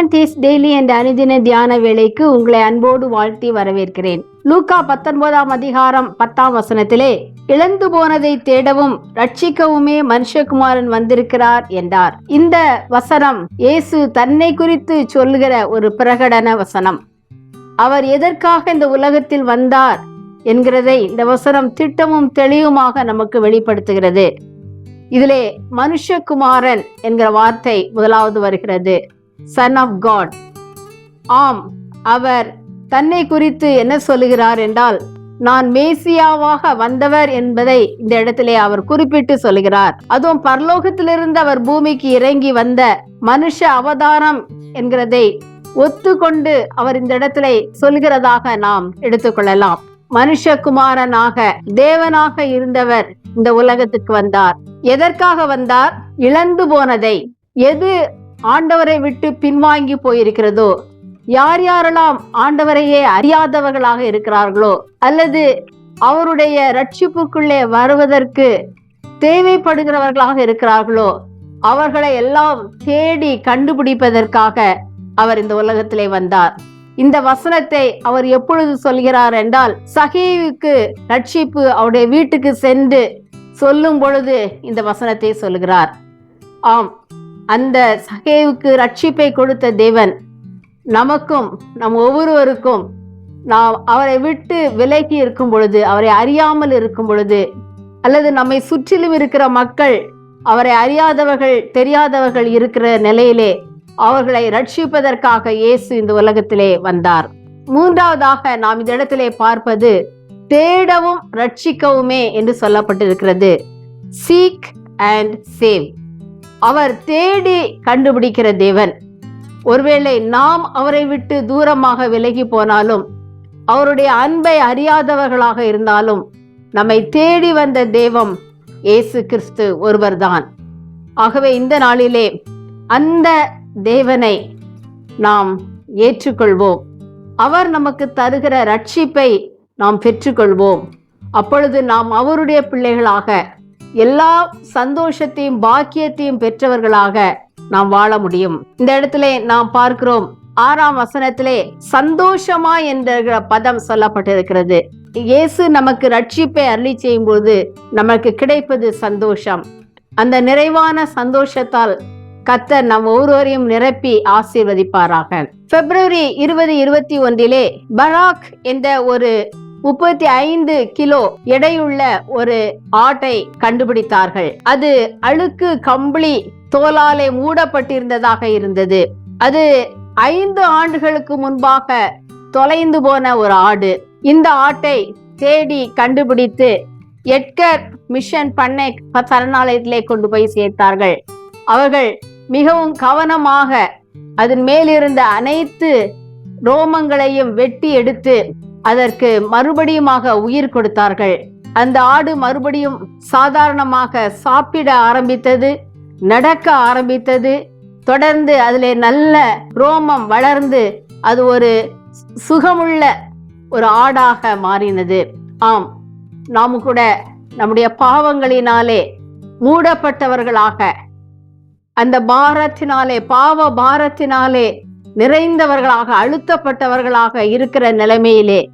அட்வென்டேஸ் daily என்ற அனுதின தியான வேளைக்கு உங்களை அன்போடு வாழ்த்தி வரவேற்கிறேன். லூக்கா பத்தொன்பதாம் அதிகாரம் பத்தாம் வசனத்திலே இழந்து போனதை தேடவும் ரட்சிக்கவுமே மனுஷகுமாரன் வந்திருக்கிறார் என்றார். இந்த வசனம் இயேசு தன்னை குறித்து சொல்லுகிற ஒரு பிரகடன வசனம். அவர் எதற்காக இந்த உலகத்தில் வந்தார் என்கிறதை இந்த வசனம் திட்டமும் தெளிவுமாக நமக்கு வெளிப்படுத்துகிறது. இதிலே மனுஷகுமாரன் என்கிற வார்த்தை முதலாவது வருகிறது. சன் ஆஃப் காட் ஆம் அவர் தன்னை குறித்து என்ன சொல்லுகிறார் என்றால் நான் மேசியாவாக வந்தவர் என்பதை இந்த இடத்திலே அவர் குறிப்பிட்டு சொல்கிறார் அதுவும் பரலோகத்திலிருந்து அவர் பூமிக்கு இறங்கி வந்த மனுஷ அவதாரம் என்கிறதை ஒத்துக்கொண்டு அவர் இந்த இடத்திலே சொல்கிறதாக நாம் எடுத்துக்கொள்ளலாம். மனுஷகுமாரனாக தேவனாக இருந்தவர் இந்த உலகத்துக்கு வந்தார். எதற்காக வந்தார்? இழந்து போனதை. எது ஆண்டவரை விட்டு பின்வாங்கி போயிருக்கிறதோ? யார் யாரெல்லாம் ஆண்டவரையே அறியாதவர்களாக இருக்கிறார்களோ? அல்லது அவருடைய ரட்சிப்புக்குள்ளே வருவதற்கு தேவைப்படுகிறவர்களாக இருக்கிறார்களோ? அவர்களை எல்லாம் தேடி கண்டுபிடிப்பதற்காக அவர் இந்த உலகத்திலே வந்தார். இந்த வசனத்தை அவர் எப்பொழுது சொல்கிறார் என்றால் சகேவுக்கு ரட்சிப்பு அவருடைய வீட்டுக்கு சென்று சொல்லும் பொழுது இந்த வசனத்தை சொல்கிறார். ஆம் அந்த சகேவுக்கு ரட்சிப்பை கொடுத்த தேவன். நமக்கும் நம் ஒவ்வொருவருக்கும் நாம் அவரை விட்டு விலகி இருக்கும் பொழுது அவரை அறியாமல் இருக்கும் பொழுது அல்லது நம்மை சுற்றிலும் இருக்கிற மக்கள் அவரை அறியாதவர்கள் தெரியாதவர்கள் இருக்கிற நிலையிலே அவர்களை ரட்சிப்பதற்காக இயேசு இந்த உலகத்திலே வந்தார். மூன்றாவதாக நாம் இந்த இடத்திலே பார்ப்பது தேடவும் ரட்சிக்கவுமே என்று சொல்லப்பட்டிருக்கிறது. சீக் அண்ட் சேவ் அவர் தேடி கண்டுபிடிக்கிற தேவன். ஒருவேளை நாம் அவரை விட்டு தூரமாக விலகி போனாலும் அவருடைய அன்பை அறியாதவர்களாக இருந்தாலும் நம்மை தேடி வந்த தெய்வம் இயேசு கிறிஸ்து ஒருவர்தான். ஆகவே இந்த நாளிலே அந்த தேவனை நாம் ஏற்றுக்கொள்வோம். அவர் நமக்கு தருகிற ரட்சிப்பை நாம் பெற்றுக்கொள்வோம். அப்பொழுது நாம் அவருடைய பிள்ளைகளாக எல்லா சந்தோஷத்தையும் பாக்கியத்தையும் பெற்றவர்களாக நாம் வாழ முடியும். இந்த இடத்துல நாம் பார்க்கிறோம் ஆறாம் வசனத்திலே சந்தோஷமா என்ற பதம் சொல்லப்பட்டிருக்கிறது. இயேசு நமக்கு ரட்சிப்பை அருளி செய்யும் போது நமக்கு கிடைப்பது சந்தோஷம். அந்த நிறைவான சந்தோஷத்தால் கத்தர் நம் ஒவ்வொருவரையும் நிரப்பி ஆசீர்வதிப்பாராக. பிப்ரவரி இருபது இருபத்தி ஒன்றிலே பராக் என்ற ஒரு முப்பத்தி ஐந்து கிலோ எடையுள்ள ஒரு ஆட்டை கண்டுபிடித்தார்கள். அது அழுக்கு கம்பளி தோலாலே மூடப்பட்டிருந்ததாக இருந்தது. அது ஐந்து ஆண்டுகளுக்கு முன்பாக தொலைந்து போன ஒரு ஆடு. இந்த ஆட்டை தேடி கண்டுபிடித்து எட்கர் மிஷன் பண்ணை சரணாலயத்திலே கொண்டு போய் சேர்த்தார்கள். அவர்கள் மிகவும் கவனமாக அதன் மேலிருந்த அனைத்து ரோமங்களையும் வெட்டி எடுத்து அதற்கு மறுபடியுமாக உயிர் கொடுத்தார்கள். அந்த ஆடு மறுபடியும் சாதாரணமாக சாப்பிட ஆரம்பித்தது நடக்க ஆரம்பித்தது. தொடர்ந்து அதிலே நல்ல ரோமம் வளர்ந்து அது ஒரு சுகமுள்ள ஒரு ஆடாக மாறினது. ஆம் நாம் கூட நம்முடைய பாவங்களினாலே மூடப்பட்டவர்களாக அந்த பாரத்தினாலே பாவ பாரத்தினாலே நிறைந்தவர்களாக அழுத்தப்பட்டவர்களாக இருக்கிற நிலைமையிலே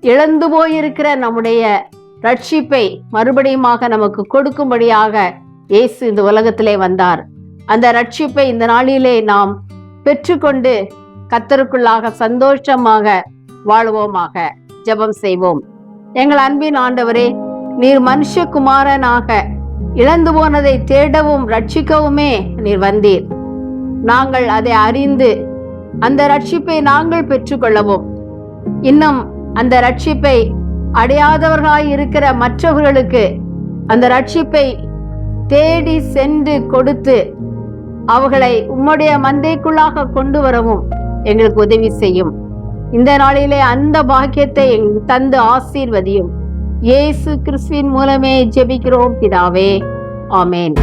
இழந்து போயிருக்கிற நம்முடைய ரட்சிப்பை மறுபடியுமாக நமக்கு கொடுக்கும்படியாக இயேசு இந்த உலகத்திலே வந்தார். அந்த ரட்சிப்பை இந்த நாளிலே நாம் பெற்றுக்கொண்டு கத்தருக்குள்ளாக சந்தோஷமாக வாழ்வோமாக ஜெபம் செய்வோம். எங்கள் அன்பின் ஆண்டவரே நீர் மனுஷகுமாரனாக இழந்து போனதை தேடவும் ரட்சிக்கவுமே நீர் வந்தீர். நாங்கள் அதை அறிந்து அந்த ரட்சிப்பை நாங்கள் பெற்றுக்கொள்ளவும். இன்னும் அந்த ரட்சிப்பை அடையாதவர்களாய் இருக்கிற மற்றவர்களுக்கு அந்த ரட்சிப்பை தேடி சென்று கொடுத்து அவர்களை உம்முடைய மந்தைக்குள்ளாக கொண்டு வரவும் எங்களுக்கு உதவி செய்யும். இந்த நாளிலே அந்த பாக்கியத்தை தந்து ஆசீர்வதியும். இயேசு கிறிஸ்துவின் மூலமே ஜெபிக்கிறோம் பிதாவே. ஆமேன்.